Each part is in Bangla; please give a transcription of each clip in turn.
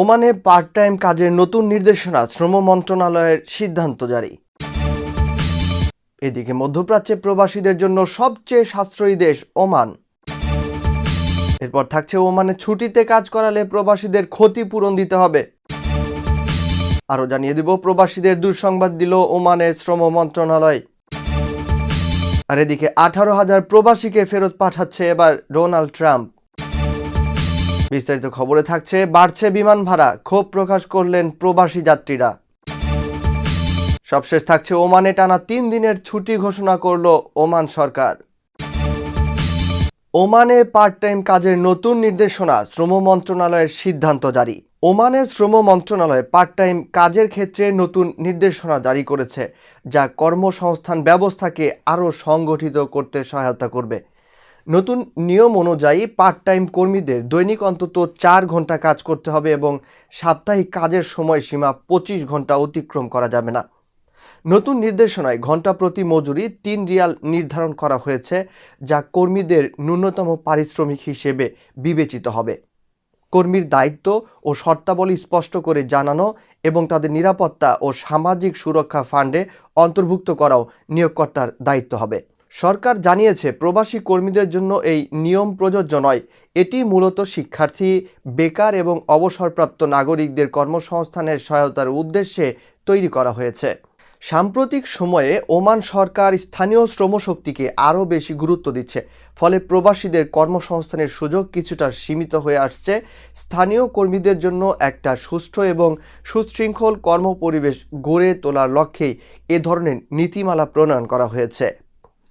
ওমানে পার্ট টাইম কাজের নতুন নির্দেশনা শ্রম মন্ত্রণালয়ের সিদ্ধান্ত জারি। এদিকে মধ্যপ্রাচ্যে প্রবাসীদের জন্য সবচেয়ে সাশ্রয়ী দেশ ওমান। এরপর থাকছে ওমানে ছুটিতে কাজ করালে প্রবাসীদের ক্ষতিপূরণ দিতে হবে। আরও জানিয়ে দিব, প্রবাসীদের দুঃসংবাদ দিল ওমানের শ্রম মন্ত্রণালয়। আর এদিকে আঠারো হাজার প্রবাসীকে ফেরত পাঠাচ্ছে এবার ডোনাল্ড ট্রাম্প। বিস্তারিত খবরে থাকছে, বাড়ছে বিমান ভাড়া, ক্ষোভ প্রকাশ করলেন প্রবাসী যাত্রীরা। সবশেষ থাকছে ওমানে টানা তিন দিনের ছুটি ঘোষণা করল ওমান সরকার। ওমানে পার্ট টাইম কাজের নতুন নির্দেশনা, শ্রম মন্ত্রণালয়ের সিদ্ধান্ত জারি। ওমানের শ্রম মন্ত্রণালয় পার্ট টাইম কাজের ক্ষেত্রে নতুন নির্দেশনা জারি করেছে, যা কর্মসংস্থান ব্যবস্থাকে আরও সংগঠিত করতে সহায়তা করবে। নতুন নিয়ম অনুযায়ী পার্ট টাইম কর্মীদের দৈনিক অন্তত চার ঘণ্টা কাজ করতে হবে এবং সাপ্তাহিক কাজের সময়সীমা পঁচিশ ঘণ্টা অতিক্রম করা যাবে না। নতুন নির্দেশনায় ঘণ্টা প্রতি মজুরি তিন রিয়াল নির্ধারণ করা হয়েছে, যা কর্মীদের ন্যূনতম পারিশ্রমিক হিসেবে বিবেচিত হবে। কর্মীর দায়িত্ব ও শর্তাবলী স্পষ্ট করে জানানো এবং তাদের নিরাপত্তা ও সামাজিক সুরক্ষা ফান্ডে অন্তর্ভুক্ত করাও নিয়োগকর্তার দায়িত্ব হবে। সরকার জানিয়েছে, প্রবাসী কর্মীদের জন্য এই নিয়ম প্রযোজ্য নয়। এটি মূলত শিক্ষার্থী, বেকার এবং অবসরপ্রাপ্ত নাগরিকদের কর্মসংস্থানের সহায়তার উদ্দেশ্যে তৈরি করা হয়েছে। সাম্প্রতিক সময়ে ওমান সরকার স্থানীয় শ্রমশক্তিকে আরও বেশি গুরুত্ব দিচ্ছে, ফলে প্রবাসীদের কর্মসংস্থানের সুযোগ কিছুটা সীমিত হয়ে আসছে। স্থানীয় কর্মীদের জন্য একটা সুষ্ঠু এবং সুশৃঙ্খল কর্মপরিবেশ গড়ে তোলার লক্ষ্যেই এ ধরনের নীতিমালা প্রণয়ন করা হয়েছে।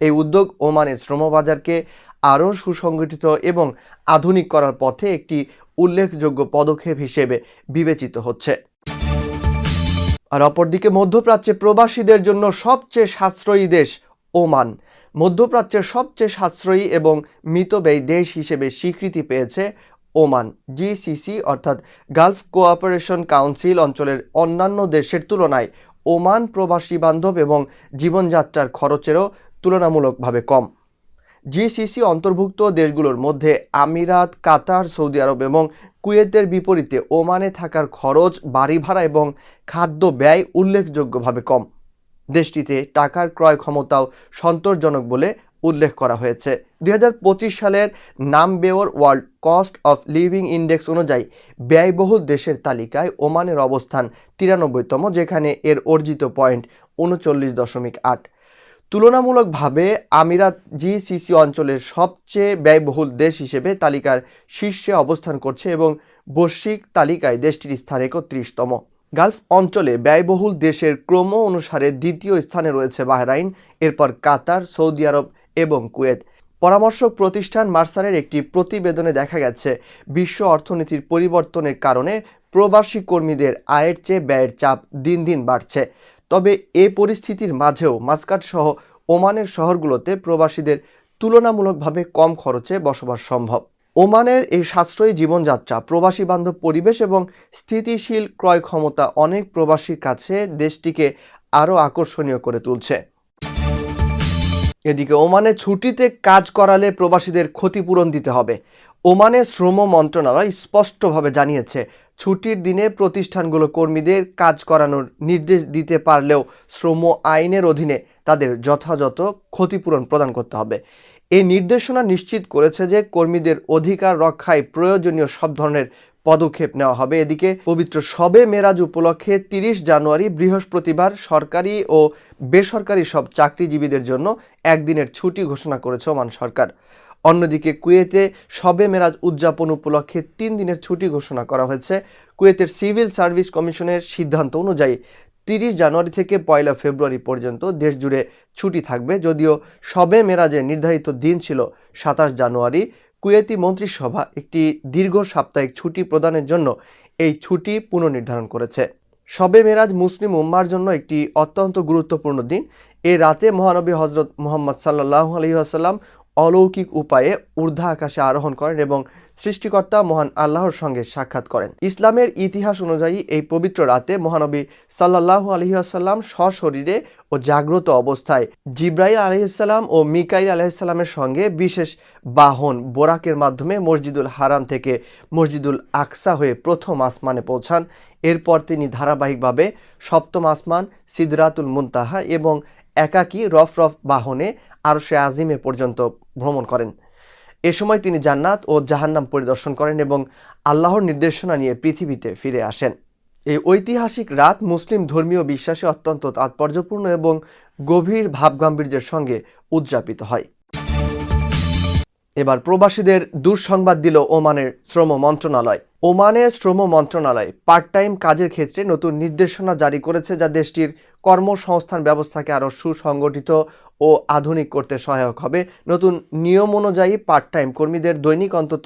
এই উদ্যোগ ওমানের শ্রমবাজারকে আরও সুসংগঠিত এবং আধুনিক করার পথে একটি উল্লেখযোগ্য পদক্ষেপ হিসেবে বিবেচিত হচ্ছে। আর অপরদিকে মধ্যপ্রাচ্যে প্রবাসীদের জন্য সবচেয়ে সাশ্রয়ী দেশ ওমান। মধ্যপ্রাচ্যের সবচেয়ে সাশ্রয়ী এবং মিতব্যয়ী দেশ হিসেবে স্বীকৃতি পেয়েছে ওমান। জিসিসি অর্থাৎ গালফ কোঅপারেশন কাউন্সিল অঞ্চলের অন্যান্য দেশের তুলনায় ওমান প্রবাসী বান্ধব এবং জীবনযাত্রার খরচেরও তুলনামূলকভাবে কম। জিসিসি অন্তর্ভুক্ত দেশগুলোর মধ্যে আমিরাত, কাতার, সৌদি আরব এবং কুয়েতের বিপরীতে ওমানে থাকার খরচ, বাড়ি ভাড়া এবং খাদ্য ব্যয় উল্লেখযোগ্যভাবে কম। দেশটিতে টাকার ক্রয় ক্ষমতাও সন্তোষজনক বলে উল্লেখ করা হয়েছে। দু হাজার পঁচিশ সালের Numbeo world cost of living index অনুযায়ী ব্যয়বহুল দেশের তালিকায় ওমানের অবস্থান তিরানব্বইতম, যেখানে এর অর্জিত পয়েন্ট উনচল্লিশ দশমিক আট। তুলনামূলকভাবে আমিরাত জিসিসি অঞ্চলের সবচেয়ে ব্যয়বহুল দেশ হিসেবে তালিকার শীর্ষে অবস্থান করছে এবং বৈশ্বিক তালিকায় দেশটির স্থান একত্রিশতম। গালফ অঞ্চলে ব্যয়বহুল দেশের ক্রম অনুসারে দ্বিতীয় স্থানে রয়েছে বাহরাইন, এরপর কাতার, সৌদি আরব এবং কুয়েত। পরামর্শক প্রতিষ্ঠান মার্সারের একটি প্রতিবেদনে দেখা গেছে, বিশ্ব অর্থনীতির পরিবর্তনের কারণে প্রবাসী কর্মীদের আয়ের চেয়ে ব্যয়ের চাপ দিন দিন বাড়ছে। তবে এ পরিস্থিতির মাঝেও মাস্কাট সহ ওমানের শহরগুলোতে প্রবাসীদের তুলনামূলকভাবে কম খরচে বসবাস সম্ভব। ওমানের এই সাশ্রয়ী জীবনযাত্রা, প্রবাসী বান্ধব পরিবেশ এবং স্থিতিশীল ক্রয় ক্ষমতা অনেক প্রবাসীর কাছে দেশটিকে আরও আকর্ষণীয় করে তুলছে। এদিকে ওমানে ছুটিতে কাজ করালে প্রবাসীদের ক্ষতিপূরণ দিতে হবে। ওমানে শ্রম মন্ত্রণালয় স্পষ্টভাবে জানিয়েছে, ছুটির দিনে প্রতিষ্ঠানগুলো কর্মীদের কাজ করানোর নির্দেশ দিতে পারলেও শ্রম আইনের অধীনে তাদের যথাযথ ক্ষতিপূরণ প্রদান করতে হবে। এই নির্দেশনা নিশ্চিত করেছে যে কর্মীদের অধিকার রক্ষায় প্রয়োজনীয় সব ধরনের পদক্ষেপ নেওয়া হবে। এদিকে পবিত্র শবে মেরাজ উপলক্ষে তিরিশ জানুয়ারি বৃহস্পতিবার সরকারি ও বেসরকারি সব চাকরিজীবীদের জন্য একদিনের ছুটি ঘোষণা করেছে ওমান সরকার। অন্যদিকে কুয়েতে শবে মেরাজ উদযাপন উপলক্ষে তিন দিনের ছুটি ঘোষণা করা হয়েছে। কুয়েতের সিভিল সার্ভিস কমিশনের সিদ্ধান্ত অনুযায়ী তিরিশ জানুয়ারি থেকে পয়লা ফেব্রুয়ারি পর্যন্ত দেশজুড়ে ছুটি থাকবে। যদিও শবে মেরাজের নির্ধারিত দিন ছিল সাতাশ জানুয়ারি, কুয়েতি মন্ত্রিসভা একটি দীর্ঘ সাপ্তাহিক ছুটি প্রদানের জন্য এই ছুটি পুনর্নির্ধারণ করেছে। শবে মেরাজ মুসলিম উম্মার জন্য একটি অত্যন্ত গুরুত্বপূর্ণ দিন। এ রাতে মহানবী হজরত মোহাম্মদ সাল্লাহ আলহিহাসাল্লাম অলৌকিক উপায়ে ঊর্ধ্বা আকাশে আরোহণ করেন এবং সৃষ্টিকর্তা মহান আল্লাহর সঙ্গে সাক্ষাৎ করেন। ইসলামের ইতিহাস অনুযায়ী এই পবিত্র রাতে মহানবী সাল্লাহু আলহিহাসাল্লাম সশরীরে ও জাগ্রত অবস্থায় জিব্রাইল আলহিসাল্লাম ও মিকাইল আলহিসাল্লামের সঙ্গে বিশেষ বাহন, বোরাকের মাধ্যমে মসজিদুল হারাম থেকে মসজিদুল আকসা হয়ে প্রথম আসমানে পৌঁছান। এরপর তিনি ধারাবাহিকভাবে সপ্তম আসমান, সিদরাতুল মুন্তাহা এবং একাকী রফ রফ বাহনে আরশে আজিমে পর্যন্ত ভ্রমণ করেন। এ সময় তিনি জান্নাত ও জাহান্নাম পরিদর্শন করেন এবং আল্লাহর নির্দেশনা নিয়ে পৃথিবীতে ফিরে আসেন। এই ঐতিহাসিক রাত মুসলিম ধর্মীয় বিশ্বাসে অত্যন্ত তাৎপর্যপূর্ণ এবং গভীর ভাবগাম্ভীর্যের সঙ্গে উদযাপিত হয়। এবার প্রবাসীদের দুঃসংবাদ দিল ওমানের শ্রম মন্ত্রণালয়। ওমানের শ্রম মন্ত্রণালয় পার্ট টাইম কাজের ক্ষেত্রে নতুন নির্দেশনা জারি করেছে যা দেশটির কর্মসংস্থান ব্যবস্থাকে আরও সুসংগঠিত ও আধুনিক করতে সহায়ক হবে। নতুন নিয়ম অনুযায়ী পার্ট টাইম কর্মীদের দৈনিক অন্তত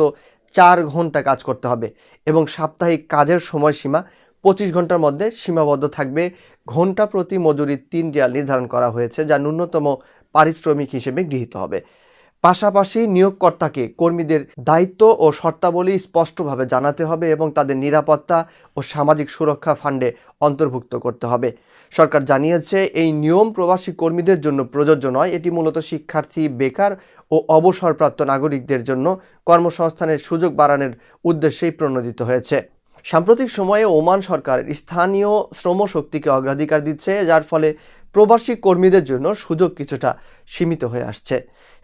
চার ঘণ্টা কাজ করতে হবে এবং সাপ্তাহিক কাজের সময়সীমা পঁচিশ ঘণ্টার মধ্যে সীমাবদ্ধ থাকবে। ঘণ্টা প্রতি মজুরি তিন রিয়াল নির্ধারণ করা হয়েছে, যা ন্যূনতম পারিশ্রমিক হিসেবে গৃহীত হবে। পাশাপাশি নিয়োগকর্তাকে কর্মীদের দায়িত্ব ও শর্তাবলী স্পষ্টভাবে জানাতে হবে এবং তাদের নিরাপত্তা ও সামাজিক সুরক্ষা ফান্ডে অন্তর্ভুক্ত করতে হবে। সরকার জানিয়েছে, এই নিয়ম প্রবাসী কর্মীদের জন্য প্রযোজ্য নয়। এটি মূলত শিক্ষার্থী, বেকার ও অবসরপ্রাপ্ত নাগরিকদের জন্য কর্মসংস্থানের সুযোগ বাড়ানোর উদ্দেশ্যেই প্রণোদিত হয়েছে। সাম্প্রতিক সময়ে ওমান সরকার স্থানীয় শ্রমশক্তিকে অগ্রাধিকার দিচ্ছে, যার ফলে প্রবাসী কর্মীদের জন্য সুযোগ কিছুটা সীমিত হয়ে আসছে।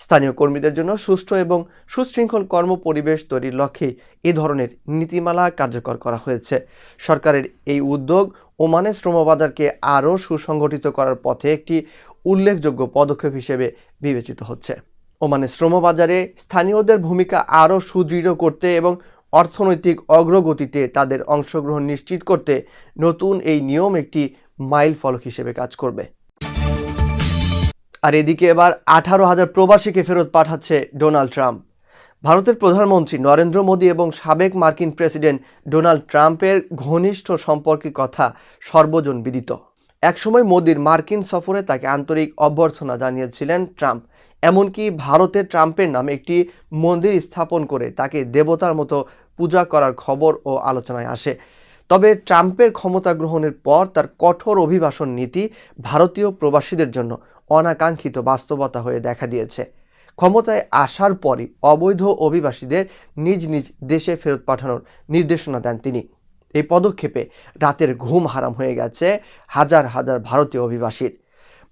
স্থানীয় কর্মীদের জন্য সুষ্ঠু এবং সুশৃঙ্খল কর্ম পরিবেশ তৈরির লক্ষ্যে এ ধরনের নীতিমালা কার্যকর করা হয়েছে। সরকারের এই উদ্যোগ ওমানের শ্রমবাজারকে আরও সুসংগঠিত করার পথে একটি উল্লেখযোগ্য পদক্ষেপ হিসেবে বিবেচিত হচ্ছে। ওমানের শ্রমবাজারে স্থানীয়দের ভূমিকা আরও সুদৃঢ় করতে এবং অর্থনৈতিক অগ্রগতিতে তাদের অংশগ্রহণ নিশ্চিত করতে নতুন এই নিয়ম একটি মাইল ফলক হিসেবে কাজ করবে। আর এদিকে এবার আঠারো হাজার প্রবাসীকে ফেরত পাঠাচ্ছে ডোনাল্ড ট্রাম্প। ভারতের প্রধানমন্ত্রী নরেন্দ্র মোদী এবং সাবেক মার্কিন প্রেসিডেন্ট ডোনাল্ড ট্রাম্পের ঘনিষ্ঠ সম্পর্কের কথা সর্বজন বিদিত। একসময় মোদির মার্কিন সফরে তাকে আন্তরিক অভ্যর্থনা জানিয়েছিলেন ট্রাম্প। এমনকি ভারতে ট্রাম্পের নামে একটি মন্দির স্থাপন করে তাকে দেবতার মতো পূজা করার খবর ও আলোচনায় আসে। তবে ট্রাম্পের ক্ষমতা গ্রহণের পর তার কঠোর অভিবাসন নীতি ভারতীয় প্রবাসীদের জন্য অনাকাঙ্ক্ষিত বাস্তবতা হয়ে দেখা দিয়েছে। ক্ষমতায় আসার পরই অবৈধ অভিবাসীদের নিজ নিজ দেশে ফেরত পাঠানোর নির্দেশনা দেন তিনি। এই পদক্ষেপে রাতের ঘুম হারাম হয়ে গেছে হাজার হাজার ভারতীয় অভিবাসীর।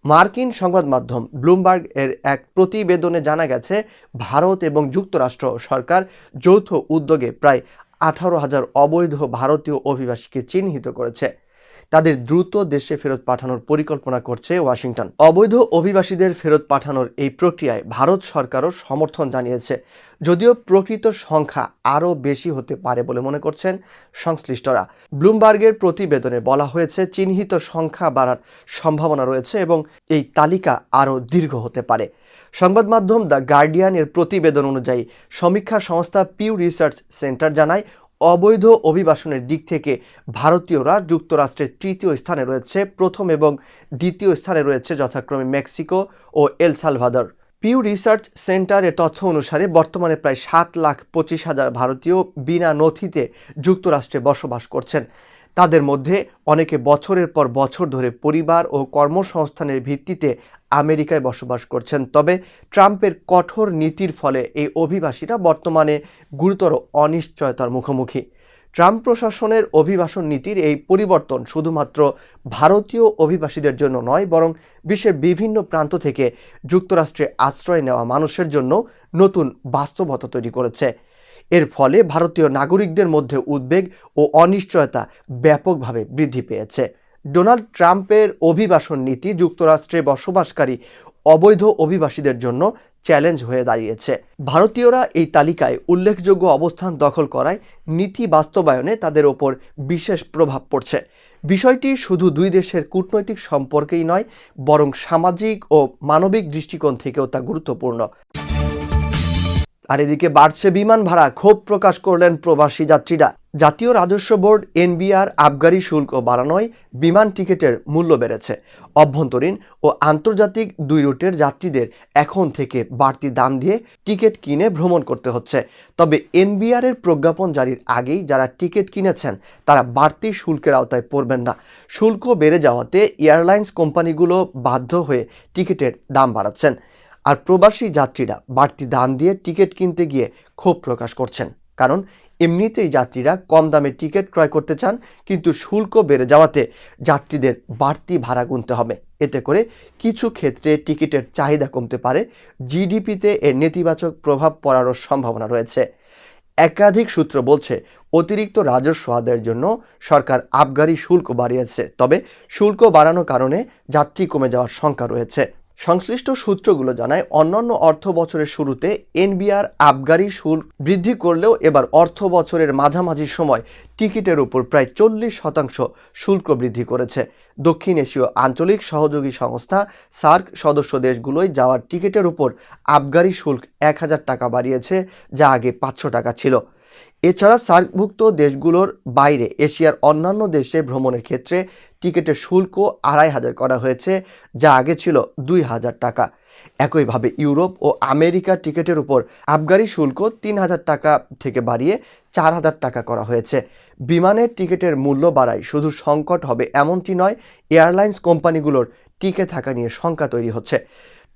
মার্কিন সংবাদ মাধ্যম ব্লুমবার্গ এর এক প্রতিবেদনে জানা গেছে, ভারত এবং যুক্তরাষ্ট্র সরকার যৌথ উদ্যোগে প্রায় আঠারো হাজার অবৈধ ভারতীয় অভিবাসীকে চিহ্নিত করেছে। তাদের দ্রুত দেশে ফেরত পাঠানোর পরিকল্পনা করছে ওয়াশিংটন। অবৈধ অভিবাসীদের ফেরত পাঠানোর এই প্রক্রিয়ায় ভারত সরকারও সমর্থন জানিয়েছে। যদিও প্রকৃত সংখ্যা আরও বেশি হতে পারে বলে মনে করছেন সংশ্লিষ্টরা। ব্লুমবার্গের প্রতিবেদনে বলা হয়েছে, চিহ্নিত সংখ্যা বাড়ার সম্ভাবনা রয়েছে এবং এই তালিকা আরও দীর্ঘ হতে পারে। সংবাদ মাধ্যম দ্য গার্ডিয়ানের প্রতিবেদন অনুযায়ী, সমীক্ষা সংস্থা পিউ রিসার্চ সেন্টার জানায় অবৈধ অভিবাসনের দিক থেকে ভারতীয়রা যুক্তরাষ্ট্রের তৃতীয় স্থানে রয়েছে, প্রথম এবং দ্বিতীয় স্থানে রয়েছে যথাক্রমে মেক্সিকো ও এল সালভাদর। পিউ রিসার্চ সেন্টারের তথ্য অনুসারে বর্তমানে প্রায় সাত লাখ পঁচিশ হাজার ভারতীয় বিনা নথিতে যুক্তরাষ্ট্রে বসবাস করছেন। তাদের মধ্যে অনেকে বছরের পর বছর ধরে পরিবার ও কর্মসংস্থানের ভিত্তিতে আমেরিকায় বসবাস করছেন। তবে ট্রাম্পের কঠোর নীতির ফলে এই অভিবাসীরা বর্তমানে গুরুতর অনিশ্চয়তার মুখোমুখি। ট্রাম্প প্রশাসনের অভিবাসন নীতির এই পরিবর্তন শুধুমাত্র ভারতীয় অভিবাসীদের জন্য নয়, বরং বিশ্বের বিভিন্ন প্রান্ত থেকে যুক্তরাষ্ট্রে আশ্রয় নেওয়া মানুষের জন্য নতুন বাস্তবতা তৈরি করেছে। এর ফলে ভারতীয় নাগরিকদের মধ্যে উদ্বেগ ও অনিশ্চয়তা ব্যাপকভাবে বৃদ্ধি পেয়েছে। ডোনাল্ড ট্রাম্পের অভিবাসন নীতি যুক্তরাষ্ট্রে বসবাসকারী অবৈধ অভিবাসীদের জন্য চ্যালেঞ্জ হয়ে দাঁড়িয়েছে। ভারতীয়রা এই তালিকায় উল্লেখযোগ্য অবস্থান দখল করায় নীতি বাস্তবায়নে তাদের ওপর বিশেষ প্রভাব পড়ছে। বিষয়টি শুধু দুই দেশের কূটনৈতিক সম্পর্কেই নয়, বরং সামাজিক ও মানবিক দৃষ্টিকোণ থেকেও তা গুরুত্বপূর্ণ। আর এদিকে বাড়ছে বিমান ভাড়া, ক্ষোভ প্রকাশ করলেন প্রবাসী যাত্রীরা। জাতীয় রাজস্ব বোর্ড, এনবিআর, আবগারি শুল্ক বাড়ানোয় বিমান টিকিটের মূল্য বেড়েছে। অভ্যন্তরীণ ও আন্তর্জাতিক দুই রুটের যাত্রীদের এখন থেকে বাড়তি দাম দিয়ে টিকিট কিনে ভ্রমণ করতে হচ্ছে। তবে এনবিআর এর প্রজ্ঞাপন জারির আগেই যারা টিকিট কিনেছেন, তারা বাড়তি শুল্কের আওতায় পড়বেন না। শুল্ক বেড়ে যাওয়াতে এয়ারলাইন্স কোম্পানিগুলো বাধ্য হয়ে টিকিটের দাম বাড়াচ্ছেন। আর প্রবাসী যাত্রীরা বাড়তি দাম দিয়ে টিকিট কিনতে গিয়ে ক্ষোভ প্রকাশ করছেন। কারণ এমনিতেই যাত্রীরা কম দামে টিকিট ক্রয় করতে চান, কিন্তু শুল্ক বেড়ে যাওয়াতে যাত্রীদের বাড়তি ভাড়া গুনতে হবে। এতে করে কিছু ক্ষেত্রে টিকিটের চাহিদা কমতে পারে, জিডিপিতে এর নেতিবাচক প্রভাব পড়ারও সম্ভাবনা রয়েছে। একাধিক সূত্র বলছে, অতিরিক্ত রাজস্ব আদায়ের জন্য সরকার আবগারি শুল্ক বাড়িয়েছে, তবে শুল্ক বাড়ানোর কারণে যাত্রী কমে যাওয়ার শঙ্কা রয়েছে। সংশ্লিষ্ট সূত্রগুলো জানায়, অন্যান্য অর্থ বছরের শুরুতে এনবিআর আবগারি শুল্ক বৃদ্ধি করলেও এবার অর্থ বছরের মাঝামাঝি সময় টিকিটের উপর প্রায় চল্লিশ শতাংশ শুল্ক বৃদ্ধি করেছে। দক্ষিণ এশীয় আঞ্চলিক সহযোগী সংস্থা সার্ক সদস্য দেশগুলোয় যাওয়ার টিকিটের উপর আবগারি শুল্ক এক হাজার টাকা বাড়িয়েছে, যা আগে পাঁচশো টাকা ছিল। এছাড়া সার্কভুক্ত দেশগুলোর বাইরে এশিয়ার অন্যান্য দেশে ভ্রমণের ক্ষেত্রে টিকিটের শুল্ক আড়াই হাজার করা হয়েছে, যা আগে ছিল দুই হাজার টাকা। একইভাবে ইউরোপ ও আমেরিকার টিকিটের উপর আবগারি শুল্ক তিন হাজার টাকা থেকে বাড়িয়ে চার হাজার টাকা করা হয়েছে। বিমানের টিকিটের মূল্য বাড়ায় শুধু সংকট হবে এমনটি নয়, এয়ারলাইন্স কোম্পানিগুলোর টিকে থাকা নিয়ে শঙ্কা তৈরি হচ্ছে।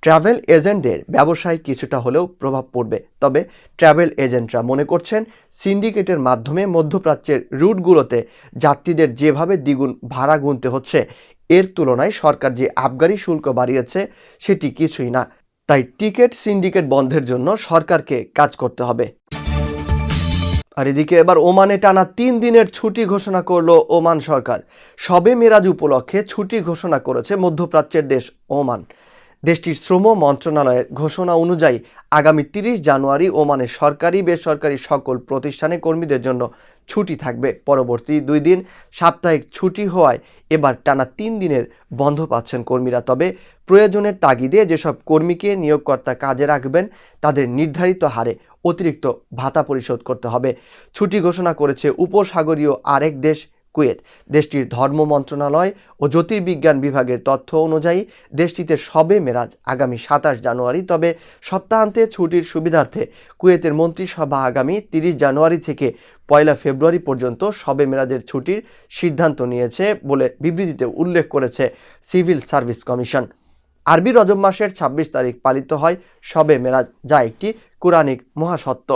ট্রাভেল এজেন্টদের ব্যবসায় কিছুটা হলেও প্রভাব পড়বে। তবে ট্রাভেল এজেন্টরা মনে করছেন, সিন্ডিকেটের মাধ্যমে মধ্যপ্রাচ্যের রুটগুলোতে যাত্রীদের যেভাবে দ্বিগুণ ভাড়া গুনতে হচ্ছে, এর তুলনায় সরকার যে আবগারি শুল্ক বাড়িয়েছে সেটি কিছুই না। তাই টিকিট সিন্ডিকেট বন্ধের জন্য সরকারকে কাজ করতে হবে। আর এদিকে এবার ওমানে টানা তিন দিনের ছুটি ঘোষণা করল ওমান সরকার। সবে মেরাজ উপলক্ষে ছুটি ঘোষণা করেছে মধ্যপ্রাচ্যের দেশ ওমান। দেশটির শ্রম মন্ত্রণালয়ের ঘোষণা অনুযায়ী আগামী তিরিশ জানুয়ারি ওমানের সরকারি, বেসরকারি সকল প্রতিষ্ঠানে কর্মীদের জন্য ছুটি থাকবে। পরবর্তী দুই দিন সাপ্তাহিক ছুটি হওয়ায় এবার টানা তিন দিনের বন্ধ পাচ্ছেন কর্মীরা। তবে প্রয়োজনের তাগিদে যেসব কর্মীকে নিয়োগকর্তা কাজে রাখবেন, তাদের নির্ধারিত হারে অতিরিক্ত ভাতা পরিশোধ করতে হবে। ছুটি ঘোষণা করেছে উপসাগরীয় আরেক দেশ কুয়েত। দেশটির ধর্ম মন্ত্রণালয় ও জ্যোতির্বিজ্ঞান বিভাগের তথ্য অনুযায়ী দেশটিতে সবে মেরাজ আগামী সাতাশ জানুয়ারি, তবে সপ্তাহান্তে ছুটির সুবিধার্থে কুয়েতের মন্ত্রিসভা আগামী তিরিশ জানুয়ারি থেকে পয়লা ফেব্রুয়ারি পর্যন্ত সবে মেরাজের ছুটির সিদ্ধান্ত নিয়েছে বলে বিবৃতিতে উল্লেখ করেছে সিভিল সার্ভিস কমিশন। আরবি রজব মাসের ২৬ তারিখ পালিত হয় শবে মেরাজ, যা একটি কোরআনিক মহাসত্য।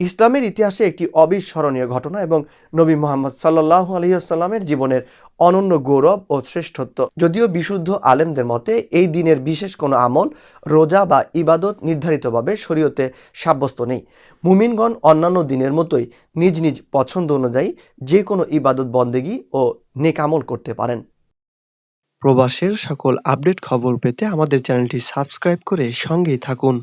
ইসলামের ইতিহাসে একটি অবিস্মরণীয় ঘটনা এবং নবী মোহাম্মদ সাল্লাহ আলহিহাস্লামের জীবনের অনন্য গৌরব ও শ্রেষ্ঠত্ব। যদিও বিশুদ্ধ আলেমদের মতে, এই দিনের বিশেষ কোনো আমল, রোজা বা ইবাদত নির্ধারিতভাবে শরীয়তে সাব্যস্ত নেই। মুমিনগণ অন্যান্য দিনের মতোই নিজ নিজ পছন্দ অনুযায়ী যে কোনো ইবাদত বন্দেগী ও নেকামল করতে পারেন। প্রবাসের সকল আপডেট খবর পেতে আমাদের চ্যানেলটি সাবস্ক্রাইব করে সঙ্গেই থাকুন।